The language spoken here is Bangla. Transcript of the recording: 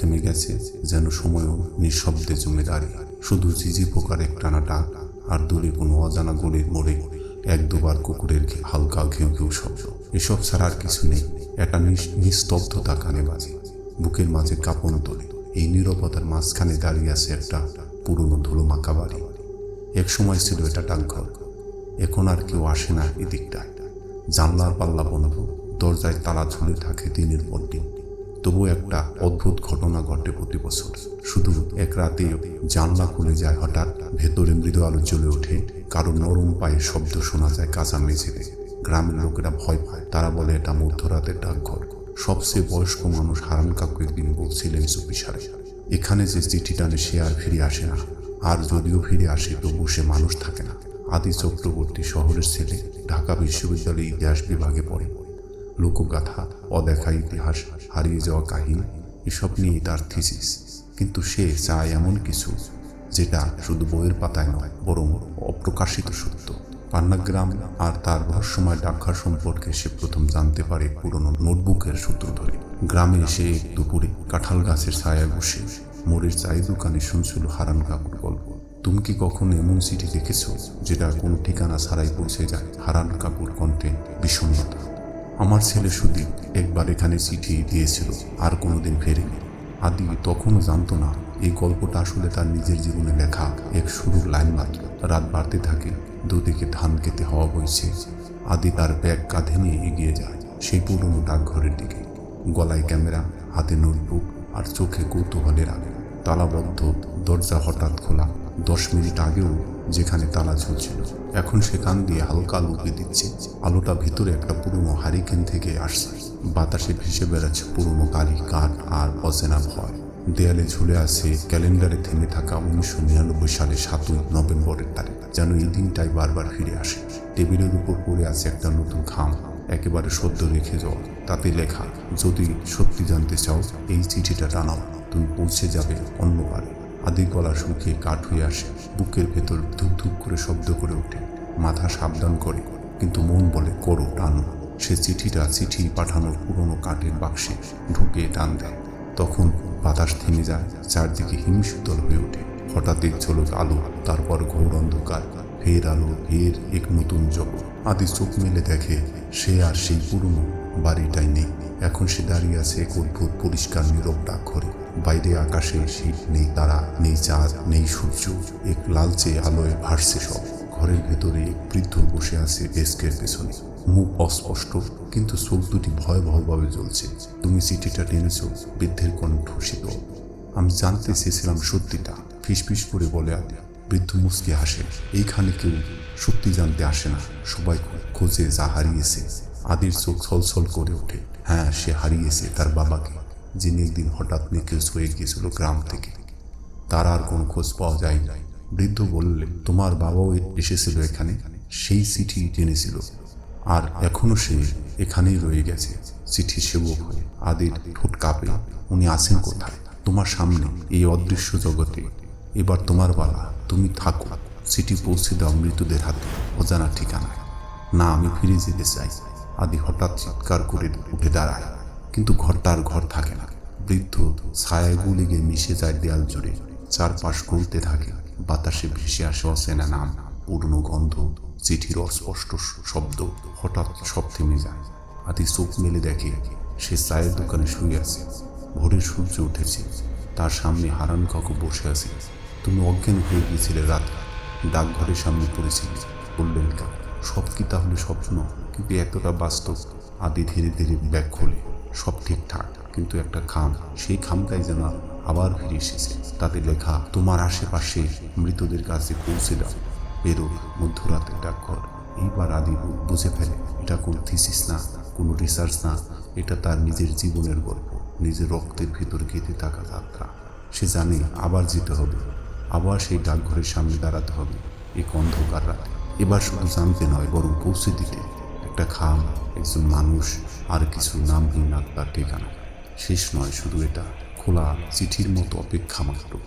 থেমে গেছে, যেন সময়ও নিঃশব্দে জমে দাঁড়িয়ে। শুধু ঝিঝি পোকার একটানা ডাক আর দূরে কোনো অজানা গলির মোড়ে এক দুবার কুকুরের হালকা ঘেউ ঘেউ শব্দ। এসব ছাড়া আর কিছু নেই। একটা নিস- নিস্তব্ধতা কানে বাজে। বুকের মাঝে কাঁপন তোলে। এই নীরবতার মাঝখানে দাঁড়িয়ে আছে একটা পুরনো ধুলো মাকা বাড়ি। এক সময় ছিল এটা ডাকঘর। এখন আর কেউ আসে না এদিকটায়। জানলার পাল্লা বন্ধ। দরজায় তালা ঝুলে থাকে দিনের পর দিন। তবু একটা অদ্ভুত ঘটনা ঘটে প্রতি বছর। শুধু এক রাতে জানলা খুলে যায় হঠাৎ, ভেতরে মৃদু আলো জ্বলে ওঠে, কারও নরম পায়ের শব্দ শোনা যায় কাঁচা মেঝেতে। গ্রামের লোকেরা ভয় পায়, তারা বলে, এটা মধ্যরাতের ডাকঘর। সবচেয়ে বয়স্ক মানুষ হারান কাকু একদিন বলছিলেন চুপিসারে এখানে যে চিঠি টানে সে আর ফিরে আসে না। আর যদিও ফিরে আসে তবু সে মানুষ থাকে না। আদি চক্রবর্তী শহরের ছেলে, ঢাকা বিশ্ববিদ্যালয়ে ইতিহাস বিভাগে পড়ে। লোকগাথা, অদেখা ইতিহাস, হারিয়ে যাওয়া কাহিনী, এসব নিয়ে তার থিসিস। কিন্তু সে চায় এমন কিছু, যেটা শুধু বইয়ের পাতায় নয়, বরং অপ্রকাশিত সত্য। পান্নাগ্রাম আর তার রহস্যময় ডাকঘর সম্পর্কে সে প্রথম জানতে পারে পুরনো নোটবুকের সূত্র ধরে। গ্রামে এসে দুপুরে কাঁঠাল গাছের ছায়া বসে মোড়ের চাই দোকানে শুনছিল হারান কাকুর গল্প। তুমি কি কখনো এমন চিঠি দেখেছ, যেটা কোনো ঠিকানা ছাড়াই পৌঁছে যায়? হারান কাকুর কণ্ঠে বিষণ্ণতা। আমার ছেলে সুদীপ একবার এখানে চিঠি দিয়েছিল, আর কোনোদিন ফেরেনি। আদি তখনও জানতো না, এই গল্পটা আসলে তার নিজের জীবনে লেখা এক শুরুর লাইন মাত্র রাত বাড়তে থাকে, দুদিকে ধান খেতে হওয়া বইছে। আদি তার ব্যাগ কাঁধে নিয়ে এগিয়ে যায়, সেই পুরনো ডাকঘরের দিকে। গলায় ক্যামেরা, হাতে নোটবুক আর চোখে কৌতূহলের আগে তালাবদ্ধ দরজা হঠাৎ খোলা, দশ মিনিট আগেও যেখানে তালা ঝুলছিল। এখন সেখান দিয়ে হালকা আলো উঁকি দিচ্ছে। আলোটা ভিতরে একটা পুরনো হারিকেন থেকে আসছে। বাতাসে ভেসে বেড়াচ্ছে পুরনো কালি কাঠ আর অচেনা ভয়। দেয়ালে ঝুলে আছে ক্যালেন্ডারে থেমে থাকা উনিশশো নিরানব্বই সালে সাতই নভেম্বরের তারিখ, যেন এই দিনটাই বারবার ফিরে আসে। টেবিলের উপর পড়ে আছে একটা নতুন খাম, একেবারে সদ্য রেখে যাওয়া তাতে লেখা, যদি সত্যি জানতে চাও, এই চিঠিটা টানাও। তুমি পৌঁছে যাবে অন্য পারে আদি গলা শুকিয়ে কাঠ হয়ে আসে। বুকের ভেতর ধুপ ধুপ করে শব্দ করে ওঠে। মাথা সাবধান করে, কিন্তু মন বলে, করো, টানো সে চিঠিটা চিঠি পাঠানোর পুরনো কাঠের বাক্সে ঢুকে টান দেয়। তখন বাতাস থেমে যায়, চারদিকে হিমশীতল হয়ে ওঠে। হঠাৎ ঝলক আলো, তারপর ঘোর অন্ধকার। ফের আলো, ফের এক নতুন জগৎ। আদি চোখ মেলে দেখে, সে আর সেই পুরনো বাড়িটাই নেই। এখন সে দাঁড়িয়ে আছে এক অদ্ভুত পরিষ্কার নীরব ডাকঘরে। বাইরে আকাশে শীত নেই তারা, নেই চাঁদ, নেই সূর্য। এক লালচে আলোয় ভাসছে সব। ঘরের ভেতরে এক বৃদ্ধ বসে আছে ডেস্কের পেছনে। মুখ অস্পষ্ট, কিন্তু চোখ দুটি ভয়াবহভাবে জ্বলছে। তুমি চিঠিটা টেনেছ, বৃদ্ধের কণ্ঠ শীতল। আমি জানতে চেয়েছিলাম সত্যিটা, ফিসফিস করে বলে আদি। বৃদ্ধ মুসকে হাসে, এইখানে কেউ সত্যি জানতে আসে না, সবাই খোঁজে যা হারিয়েছে। আদির চোখ ছলছল করে ওঠে। হ্যাঁ সে হারিয়েছে তার বাবাকে। যিনি একদিন হঠাৎ নিখোঁজ হয়ে গিয়েছিল গ্রাম থেকে। তার আর কোনো খোঁজ পাওয়া যায় নাই বৃদ্ধ বললে, তোমার বাবাও এসেছিল এখানে, সেই চিঠি জেনেছিল। আর এখনও সে এখানেই রয়ে গেছে। চিঠি সেবক হয়ে আদির ঠোঁট কাঁপে। উনি আছেন কোথায়? তোমার সামনে, এই অদৃশ্য জগতে। এবার তোমার বালা তুমি থাকো। চিঠি পৌঁছে দাও মৃতদের হাতে, অজানা ঠিকানায়। না, আমি ফিরে যেতে চাই। আদি হঠাৎ চিৎকার করে উঠে দাঁড়ায়। কিন্তু ঘর তার ঘর থাকে না। বৃদ্ধ ছায়াগুলি গিয়ে মিশে যায় দেয়াল জুড়ে, চারপাশ গলতে থাকে, বাতাসে ভেসে আসে অচেনা নাম, পুরনো গন্ধ, চিঠির অস্পষ্ট শব্দ হঠাৎ সব থেমে যায়। আদি চোখ মেলে দেখে সে চায়ের দোকানে শুয়ে আছে ভোরের সূর্য উঠেছে, তার সামনে হারান কাকু বসে আছে। তুমি অজ্ঞান হয়ে গিয়েছিলে রাত, ডাকঘরের সামনে পড়েছিলে, বললেন কাকু। সব কি তাহলে স্বপ্ন? কিন্তু এতটা বাস্তব? আদি ধীরে ধীরে ব্যাগ খোলে। সব ঠিকঠাক, কিন্তু একটা খাম সেই খামটাই যেন আবার ফিরে এসেছে। তাতে লেখা, তোমার আশেপাশে মৃতদের কাছে পৌঁছে দাও। বেরো মধ্যরাতের ডাকঘর এইবার আদি বুঝে ফেলে, এটা কোনো থিসিস না, কোনো রিসার্চ না, এটা তার নিজের জীবনের গল্প, নিজের রক্তের ভিতর গেঁথে থাকা যাত্রা সে জানে আবার যেতে হবে, আবার সেই ডাকঘরের সামনে দাঁড়াতে হবে, এক অন্ধকার রাতে। এবার শুধু জানতে নয়, বরং পৌঁছে দিতে। একটা খাম, একজন মানুষ, আর কিছু নামহীন আত্মার ঠিকানা। শেষ নয়, শুধু এটা, খোলা চিঠির মতো অপেক্ষা মাত্র।